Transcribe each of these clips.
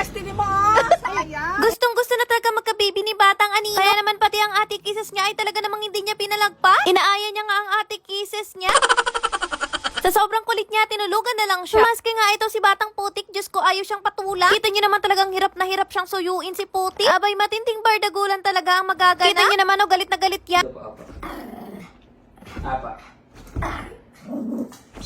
destiny mo. Sayang. Gustong gusto na talaga magka-baby ni Batang Anino. Kaya naman pati ang ate kisses niya ay talaga namang hindi niya pinalagpa. Inaaya niya nga ang ate kisses niya. Sa sobrang kulit niya, tinulugan na lang siya. Maski nga ito si Batang Putik, Diyos ko, ayaw siyang patula. Kita niyo naman talagang hirap na hirap siyang suyuin si Putik. Abay, matinding bardagulan talaga ang magagana. Kita niyo naman, oh, galit na galit yan. Apa.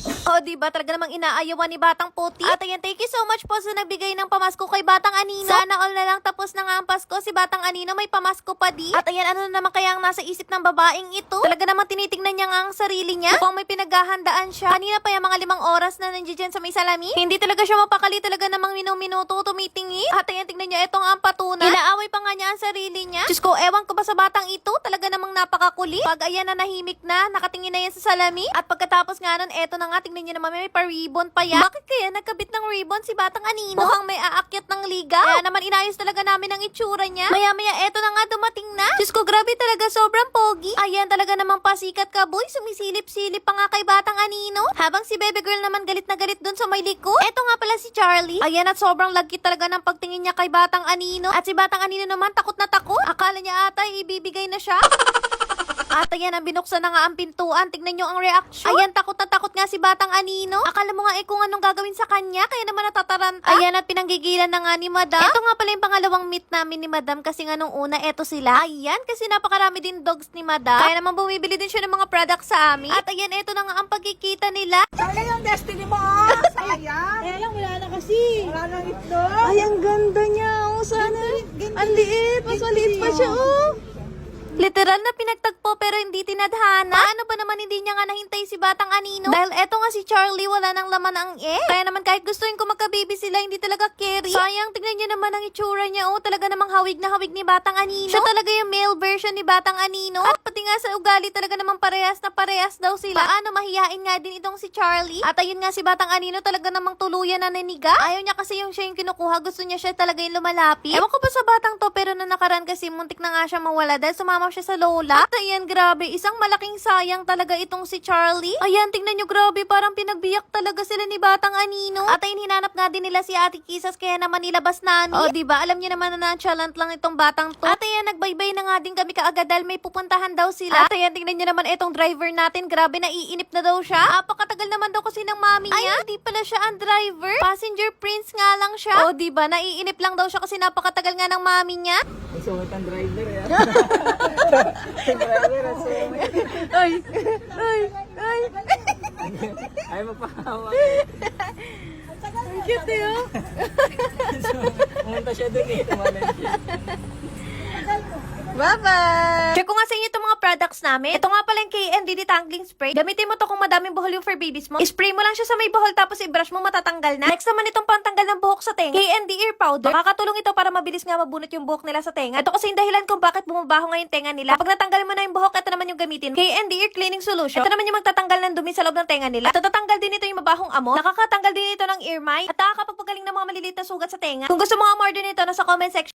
O, di ba talaga namang inaayawan ni Batang Puti? At ayan, thank you so much po sa nagbigay ng pamasko kay Batang Anino. Sana all na lang tapos na nga ang Pasko. Si Batang Anino may pamasko pa di. At ayan, ano na naman kaya ang nasa isip ng babaeng ito? Talaga namang tinitingnan niya nga ang sarili niya. Mukhang may pinaghahandaan siya. Kanina pa yung mga limang oras na nandiyan sa may salami. Hindi talaga siya mapakali talaga namang minuminuto tumitingin. At ayan, tingnan niya, ito nga ang patunay. Inaaway pa nga niya ang sarili niya. Diyos ko, ewan ko ba sa batang ito? Talaga namang napakakuli. Pag ayan na nahimik na, nakatingin na yan sa salami. At pagkatapos nga nun, eto na nga, tingnan niyo naman, may pa-ribbon pa yan. Bakit kaya nagkabit ng ribbon si Batang Anino? Mukhang may aakyat ng liga. Kaya naman inayos talaga namin ang itsura niya. Maya-maya, eto na nga, dumating na. Diyos ko, grabe talaga, sobrang pogi. Ayan talaga namang pasikat ka, boy. Sumisilip-silip pa nga kay Batang Anino. Habang si Bebe Girl naman galit na galit dun sa may likod. Eto nga pala si Charlie. Ayan at sobrang lagkit talaga ng pagtingin niya kay Batang Anino. At si Batang Anino naman takot na takot. Akala niya ata ibibigay na siya. At ayan, ang binuksan na nga ang pintuan. Tignan nyo ang reaction. Ayan, takot na takot nga si Batang Anino. Akala mo nga eh kung anong gagawin sa kanya, kaya naman natataranta. Ayan, at pinanggigilan na nga ni Madam. Ito nga pala yung pangalawang meet namin ni Madam kasi nga nung una, eto sila. Ayan, kasi napakarami din dogs ni Madam. Kaya naman bumibili din siya ng mga products sa amin. At ayan, eto na nga ang pagkikita nila. Sayang yung destiny mo. Sayang. Kaya lang, wala na kasi. Wala nang itlog. Ay, ang ganda niya. Oh, sana. Ang liit. Mas maliit pa siya, oh. Literal na pinagtagpo pero hindi tinadhana. Paano ba naman hindi niya nga nahintay si Batang Anino? Dahil eto nga si Charlie wala nang laman ang eh. Kaya naman kahit gustuin ko magka-baby sila, hindi talaga carry. Sayang, tignan niyo naman ang itsura niya. Oh, talaga namang hawig na hawig ni Batang Anino. Siya talaga yung male version ni Batang Anino. At nga sa ugali talaga namang parehas na parehas daw sila. Paano mahiyain nga din itong si Charlie? At ayun nga si Batang Anino talaga namang tuluyan na naniga. Ayaw niya kasi yung siya yung kinukuha. Gusto niya siya talaga yung lumalapit. Ewan ko ba sa batang to pero na nakaraan kasi muntik na nga siya mawala dahil sumama siya sa lola. At ayan, grabe. Isang malaking sayang talaga itong si Charlie. Ayan, tingnan nyo, grabe. Parang pinagbiyak talaga sila ni Batang Anino. At ayun, hinanap nga din nila si Ate Kisas kaya naman nilabas na ni. O, diba? Alam niyo naman na nonchalant lang itong batang to. At ayan, nagbaybay na nga din kami kaagad dahil may pupuntahan daw sila. At ayan, tingnan nyo naman itong driver natin. Grabe, naiinip na daw siya. Apakatagal naman daw kasi ng mami niya. Ay, hindi pala siya ang driver. Passenger prince nga lang siya. O, diba? Naiinip lang daw siya kasi napakatagal nga ng mami niya. May sungit ang driver eh. Ang driver ang sungit. Ay, ay, ay. Ay, mapahawak. Ang cute, eh, oh. Pumunta siya dun eh. Bye-bye. Share ko nga sa inyo itong mga products namin. Ito nga pala yung KND detangling spray. Gamitin mo to kung madaming buhol yung for babies mo. Spray mo lang siya sa may buhol tapos i-brush mo matatanggal na. Next naman itong pantanggal ng buhok sa tenga. KND ear powder. Makakatulong ito para mabilis nga mabunot yung buhok nila sa tenga. Ito kasi yung dahilan kung bakit bumabaho nga tenga nila. Pag natanggal mo na yung buhok, ito naman yung gamitin. KND ear cleaning solution. Ito naman yung magtatanggal ng dumi sa loob ng tenga nila. At tatanggal din ito yung mabahong amo. Nakakatanggal din ito ng ear mite. At nakakapagpagaling ng mga maliliit na sugat sa tenga. Kung gusto mo nga more din ito, nasa comment section